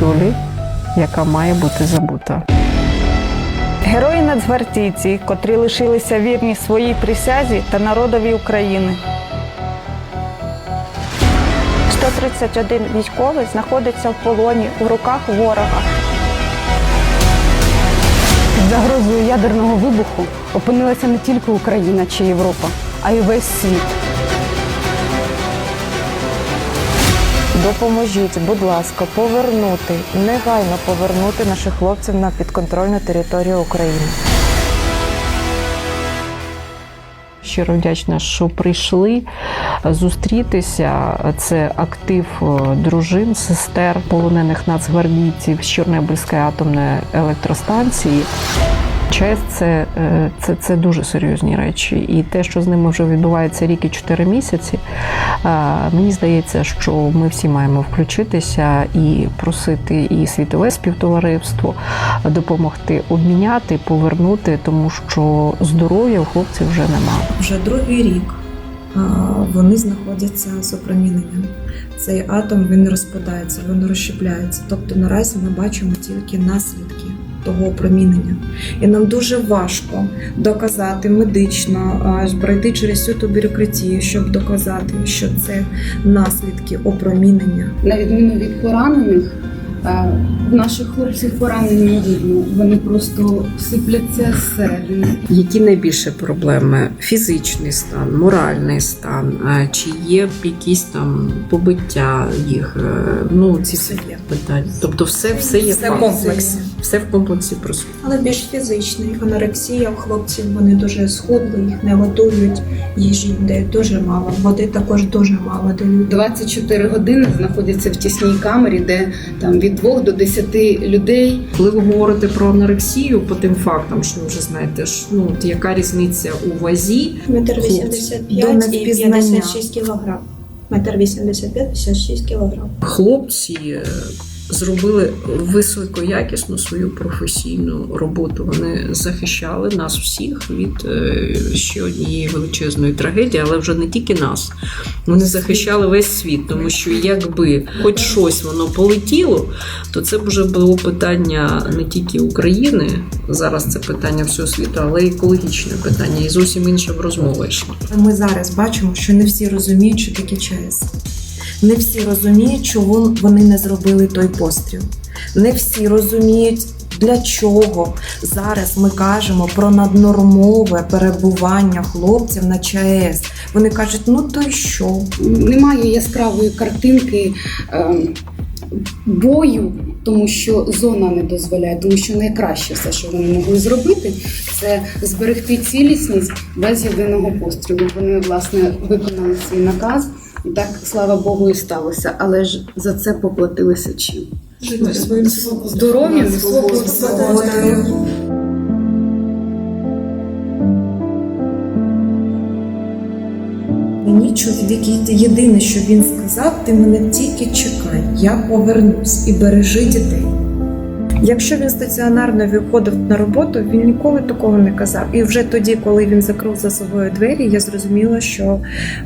долі, яка має бути забута. Герої нацгвардійці, котрі лишилися вірні своїй присязі та народові України. 131 військовий знаходиться в полоні у руках ворога. Під загрозою ядерного вибуху опинилася не тільки Україна чи Європа, а й весь світ. Допоможіть, будь ласка, повернути, негайно повернути наших хлопців на підконтрольну територію України. Щиро вдячна, що прийшли зустрітися. Це актив е, дружин, сестер, полонених нацгвардійців з Чорнобильської атомної електростанції. ЧАЕС це, е, це, це дуже серйозні речі. І те, що з ними вже відбувається рік і чотири місяці, мені здається, що ми всі маємо включитися і просити і світове співтовариство допомогти обміняти, повернути, тому що здоров'я у хлопців вже немає. Вже другий рік вони знаходяться з опроміненням. Цей атом він розпадається, він розщепляється. Тобто наразі ми бачимо тільки наслідки того опромінення. І нам дуже важко доказати медично, пройти через всю ту бюрократію, щоб доказати, що це наслідки опромінення. на відміну від поранених, наших хлопців поранені не видно. Вони просто сипляться зсередини. Які найбільше проблеми? Фізичний стан, моральний стан, е, чи є якісь там побиття їх? е, Ну ці Все є. питання. Тобто, все, все є Все в комплексі. Все в комплексі присутнє. Але більш фізичний. Анорексія у хлопців вони дуже схудли, їх не готують, їжі дають дуже мало. Води також дуже мало дають. 24 години знаходяться в тісній камері, де там від 2 до 10 людей. Коли ви говорите про анорексію, по тим фактам, що ви вже знаєте, ж, ну от яка різниця у вазі? Метр до 85 і невпізнання. 56 кілограм. Метр 85-56 кілограм. Хлопці зробили високоякісну свою професійну роботу. Вони захищали нас всіх від е, ще однієї величезної трагедії, але вже не тільки нас. Вони захищали весь світ, тому що якби хоч щось воно полетіло, то це б вже було питання не тільки України. Зараз це питання всього світу, але й екологічне питання. І зовсім інша розмова йшла. Ми зараз бачимо, що не всі розуміють, що таке ЧАЕС. Не всі розуміють, чого вони не зробили той постріл. Не всі розуміють, для чого зараз ми кажемо про наднормове перебування хлопців на ЧАЕС. Вони кажуть, ну то й що? Немає яскравої картинки ем, бою, тому що зона не дозволяє, тому що найкраще все, що вони могли зробити, це зберегти цілісність без єдиного пострілу. Вони власне виконали свій наказ, і так слава Богу, і сталося. Але ж за це поплатилися чим? Здоров'ям, свободою. Мені чоловік єдине, що він сказав, ти мене тільки чекай, я повернусь і бережи дітей. Якщо він стаціонарно виходив на роботу, він ніколи такого не казав. І вже тоді, коли він закрив за собою двері, я зрозуміла, що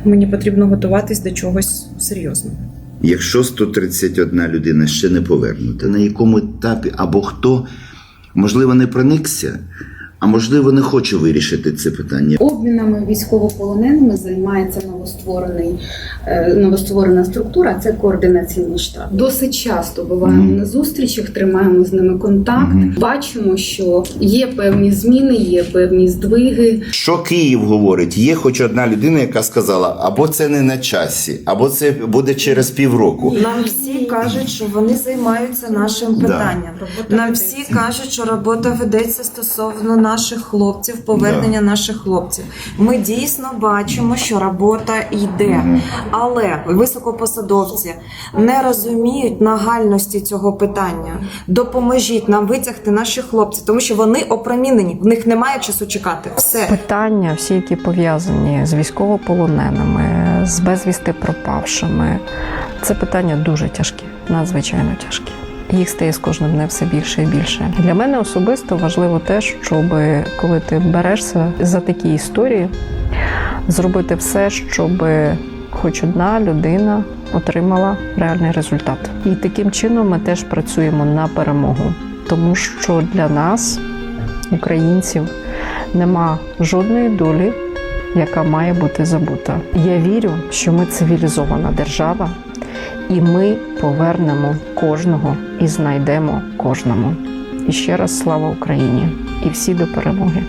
мені потрібно готуватись до чогось серйозного. Якщо 131 людина ще не повернута, на якому етапі або хто, можливо, не проникся, а можливо, не хоче вирішити це питання. Обмінами військовополоненими займається новостворений е, новостворена структура. Це координаційний штаб. Досить часто буваємо Мгм. на зустрічах, тримаємо з ними контакт. Мгм. Бачимо, що є певні зміни, є певні здвиги. Що Київ говорить? Є хоч одна людина, яка сказала, або це не на часі, або це буде через півроку. Нам всі кажуть, що вони займаються нашим Да. питанням. Нам всі кажуть, що робота ведеться стосовно наших хлопців, повернення наших хлопців. Ми дійсно бачимо, що робота йде, але високопосадовці не розуміють нагальності цього питання. Допоможіть нам витягти наші хлопці, тому що вони опромінені, в них немає часу чекати. Все. Питання, всі, які пов'язані з військовополоненими, з безвісти пропавшими, це питання дуже тяжкі, надзвичайно тяжкі. Їх стає з кожним днем все більше і більше. Для мене особисто важливо те, щоб коли ти берешся за такі історії, зробити все, щоб хоч одна людина отримала реальний результат. І таким чином ми теж працюємо на перемогу, тому що для нас, українців, нема жодної долі, яка має бути забута. Я вірю, що ми цивілізована держава, і ми повернемо кожного і знайдемо кожному. І ще раз слава Україні! І всі до перемоги!